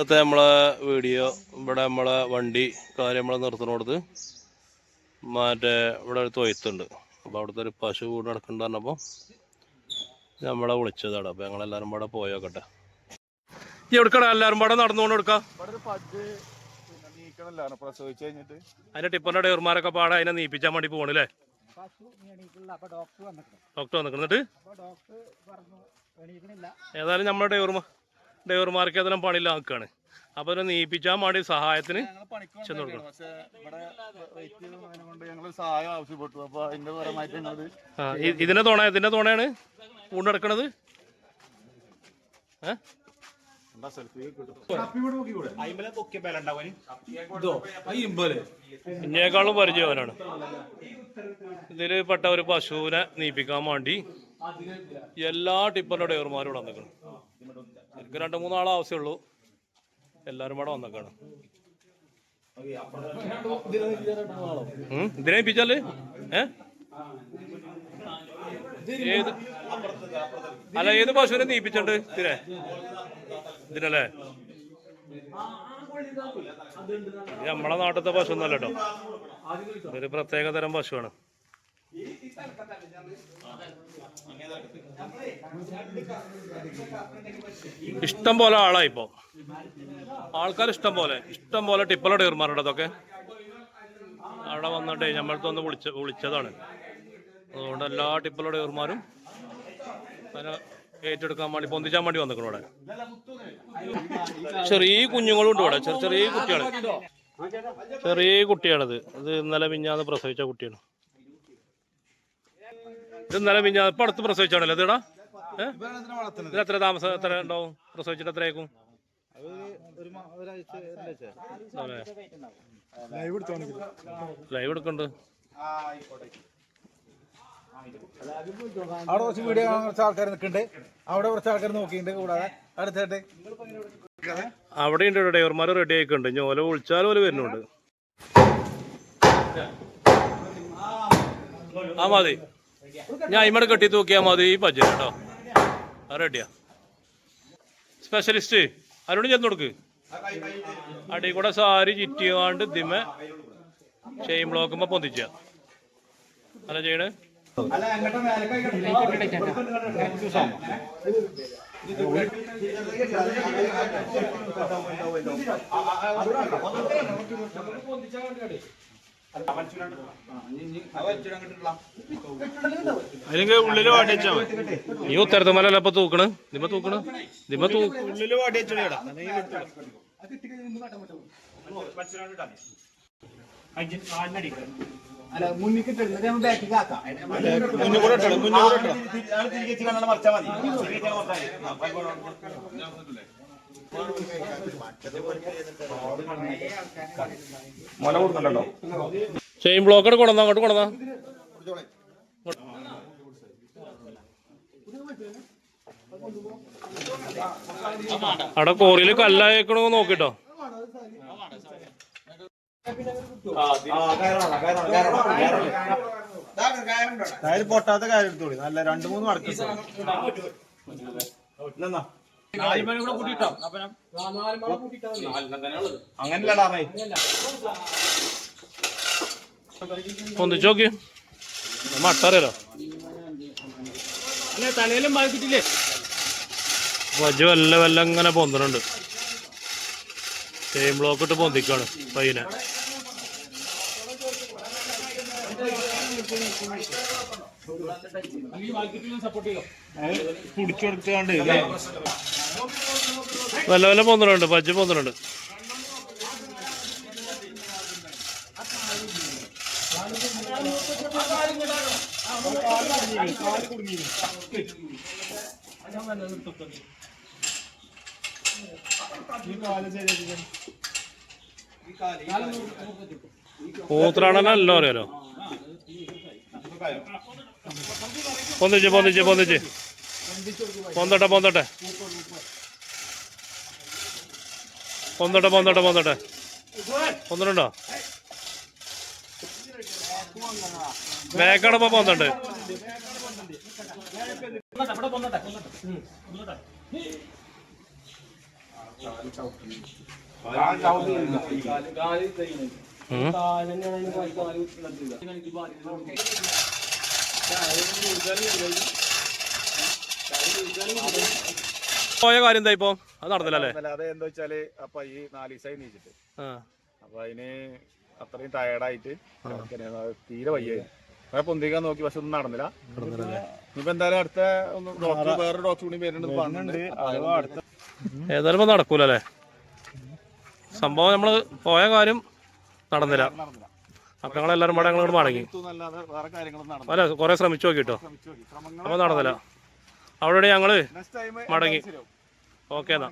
ഇന്നത്തെ നമ്മളെ വീഡിയോ ഇവിടെ നമ്മളെ വണ്ടി കാര്യം നമ്മളെ നിർത്തുന്നിടത്ത് മറ്റേ ഇവിടെ ഒരു തൊയ്ത്തുണ്ട്. അപ്പോൾ അവിടുത്തെ ഒരു പശു കൂടെ നടക്കുന്നുണ്ട് പറഞ്ഞപ്പോൾ നമ്മളെ വിളിച്ചതാണ്. അപ്പോൾ ഞങ്ങളെല്ലാവരും ഇവിടെ പോയോക്കട്ടെ ഈ എവിടെക്കട എല്ലാവരും ഇവിടെ നടന്നുകൊണ്ട് എടുക്കാം അതിന്റെ ടിപ്പറിന്റെ ഡ്രൈവർമാരൊക്കെ പാടെ അതിനെ നീപ്പിച്ചാൻ വേണ്ടി പോകണല്ലേ ഡോക്ടർ വന്നിട്ടുണ്ട്. ഡോക്ടർ വന്നിട്ട് ഡോക്ടർ പറഞ്ഞു എണീക്കണില്ല. ഏതായാലും നമ്മുടെ ഡ്രൈവർമാർ ഡ്രൈവർമാർക്ക് ഏതെങ്കിലും പണിയിലാക്കുകയാണ് അപ്പോൾ അതിനെ നീപ്പിച്ചാൽ വേണ്ടി സഹായത്തിന് ഞങ്ങൾ പണിക്ക് ചെന്ന് വന്നേക്കാണ്. ഇവിടെ വെയിറ്റ് ചെയ്തതിനെ കൊണ്ട് ഞങ്ങൾ സഹായം ആവശ്യപ്പെട്ടു. അപ്പൊ അതിന്റെ പരമായിട്ട് ഞങ്ങളത് ആ ഇ- ഇതിന്റെ തുണ ഇതിന്റെ തുണയാണ്? കൊണ്ടെടുക്കണത് ഏ? സെൽഫി കിട്ടും? ഇന്നേക്കാളും പരിചയവനാണ്. ഇതിൽ പെട്ട ഒരു പശുവിനെ നീപ്പിക്കാൻ വേണ്ടി എല്ലാ ടിപ്പറിന്റെ ഡ്രൈവർമാരും ഇവിടെ വന്നേക്കണം എനിക്ക് രണ്ട് മൂന്നാളെ ആവശ്യമുള്ളൂ. എല്ലാവരും കൂടെ വന്നേക്കാണ്. ഇതിനേപ്പിച്ചാൽ ഏത്? അല്ല ഏത് പശുവിനെ നീപ്പിച്ചിട്ടുണ്ട് ഇതിനെ? ഇതിനല്ലേ? ഇത് നമ്മളെ നാട്ടിലത്തെ പശു ഒന്നല്ല ഇതൊരു പ്രത്യേക തരം പശുവാണ് ഇഷ്ടം പോലെ ആളായി ഇപ്പോ. ആൾക്കാർ ഇഷ്ടം പോലെ. ഇഷ്ടം പോലെ ടിപ്പല ടീർമാരുടെ അതൊക്കെ. അവിടെ വന്നിട്ട് വന്നിട്ടേ ഒന്ന് വിളിച്ച വിളിച്ചതാണ്. അതുകൊണ്ട് എല്ലാ ടിപ്പല ടീർമാരും അതിനെ ഏറ്റെടുക്കാൻ വേണ്ടി പൊന്തിച്ചാൻ വേണ്ടി വന്നിക്കണം ഇവിടെ. ചെറിയ കുഞ്ഞുങ്ങളും ഉണ്ട് ഇവിടെ. ചെറിയ ചെറിയ കുട്ടികൾ ചെറിയ കുട്ടിയാണിത്. ഇത് ഇന്നലെ മിഞ്ഞാന്ന് പ്രസവിച്ച കുട്ടിയാണ്. ഇത് ഇന്നലെ പിന്നെ ഇപ്പൊ അടുത്ത് പ്രസവിച്ചാണല്ലോ ഇതെടാ ഇത് എത്ര താമസം? എത്ര ഉണ്ടാവും? പ്രസവിച്ചിട്ട് എത്രയേക്കും ലൈവ് എടുക്കണ്ട്. അവിടെ കുറച്ച് വീഡിയോ കാണാൻ കുറച്ച് ആൾക്കാർ നിൽക്കുന്നുണ്ട്. അവിടെ കുറച്ച് ആൾക്കാർ നോക്കിയിട്ടുണ്ട് കൂടാതെ. അടുത്തായിട്ട്. അവിടെ ഉണ്ട് ഡ്രൈവർമാർ റെഡി ആയിക്കുണ്ട്. ഇനി ഓല വിളിച്ചാൽ ഓല വരുന്നുണ്ട്. ആ മതി. ഞാൻ ഇമ്മടെ കെട്ടി തൂക്കിയാൽ മതി ഈ ഭജന കേട്ടോ. ആ. റെഡിയാ സ്പെഷ്യലിസ്റ്റ് അരുണ് ചെന്ന് കൊടുക്ക്. അടി കൂടെ സാരി ചുറ്റിയാണ്ട് ദിമ ചെയിൻ ബ്ലോക്കുമ്പോ പൊന്തിച്ച. അല്ല ചെയ്യണേ അല്ലെങ്കിൽ ഉള്ളിൽ വാടി വെച്ചാ മതി ഈ ഉത്തരത്തുമലല്ല അപ്പൊ തൂക്കണ് നിമ തൂക്കണ് നിമ ഉള്ളിൽ ഉള്ളിൽ വാടി വെച്ചോളിയടാ അല്ല മുന്നിക്ക് ബാക്കിൽ ആക്കാം കൂടെ ഇട്ടോ മുന്നിൽ കൂടെ ഇട്ടോ മുല കൊടുക്കണ്ടോ ചെയിൻ ബ്ലോക്കർ കൊണ്ടുവന്നാ അങ്ങോട്ട് കൊണ്ടുവന്നാ. അവിടെ കോറിയിൽ കല്ലായേക്കണോ നോക്കിട്ടോ. കയറി പൊട്ടാത്ത കാര്യം എടുത്തോളി. നല്ല രണ്ടു മൂന്ന് മടക്കി അങ്ങനല്ലടാ പൊന്തിച്ച് നോക്കി മട്ടറിയല്ലോ തലയിലും ബാധിച്ചിട്ടില്ലേ വല്ല വല്ല ഇങ്ങനെ പൊന്തണുണ്ട് ചെയിൻ ബ്ലോക്ക് ഇട്ട് പൊന്തിക്കാണ് പയ്യനെ. കുടിച്ചു കൊടുക്കാണ്ട് വല്ല വല്ല പൊന്തണുണ്ട് പജ്ജ പൊന്തണുണ്ട് പോത്രാണല്ലോ അറിയാലോ. പൊന്തിച്ച് പൊന്തിച്ച് പൊന്തിച്ച്. പൊന്തട്ടെ പൊന്തട്ടെ. പൊന്തട്ടെ പൊന്തട്ടെ പൊന്തട്ടെ. പൊന്നിട്ടുണ്ടോ ബാക്കടപ്പ പൊന്തണ്ട്. ഉം. പോയ കാര്യം എന്താ ഇപ്പൊ? അത് നടന്നില്ലല്ലേ അത് എന്താ വെച്ചാൽ അപ്പൊ ഈ നാല് ദിവസമായി നീച്ചിട്ട്. അപ്പൊ അതിന് അത്രയും ടയർഡായിട്ട് തീരെ വയ്യായി. അങ്ങനെ പൊന്തിക്കാൻ നോക്കി പക്ഷെ ഒന്നും നടന്നില്ല. ഇനിയിപ്പോ എന്തായാലും അടുത്ത ഒന്ന് ഡോക്ടർ വേറെ ഡോക്ടർ കൂടി വരുന്നുണ്ട് പറഞ്ഞിട്ടുണ്ട്. ഏതായാലും നടക്കൂലേ നടക്കൂലല്ലേ സംഭവം നമ്മൾ പോയ കാര്യം നടന്നില്ല. അപ്പൊ ഞങ്ങളെല്ലാരും പാടെ ഞങ്ങൾ മടങ്ങി. അല്ല കുറെ ശ്രമിച്ചു നോക്കിട്ടോ. ശ്രമിച്ചു നോക്കി. ശ്രമങ്ങൾ അപ്പൊ നടന്നില്ല. അവിടെ ഞങ്ങൾ മടങ്ങി. ഓക്കെ എന്നാ.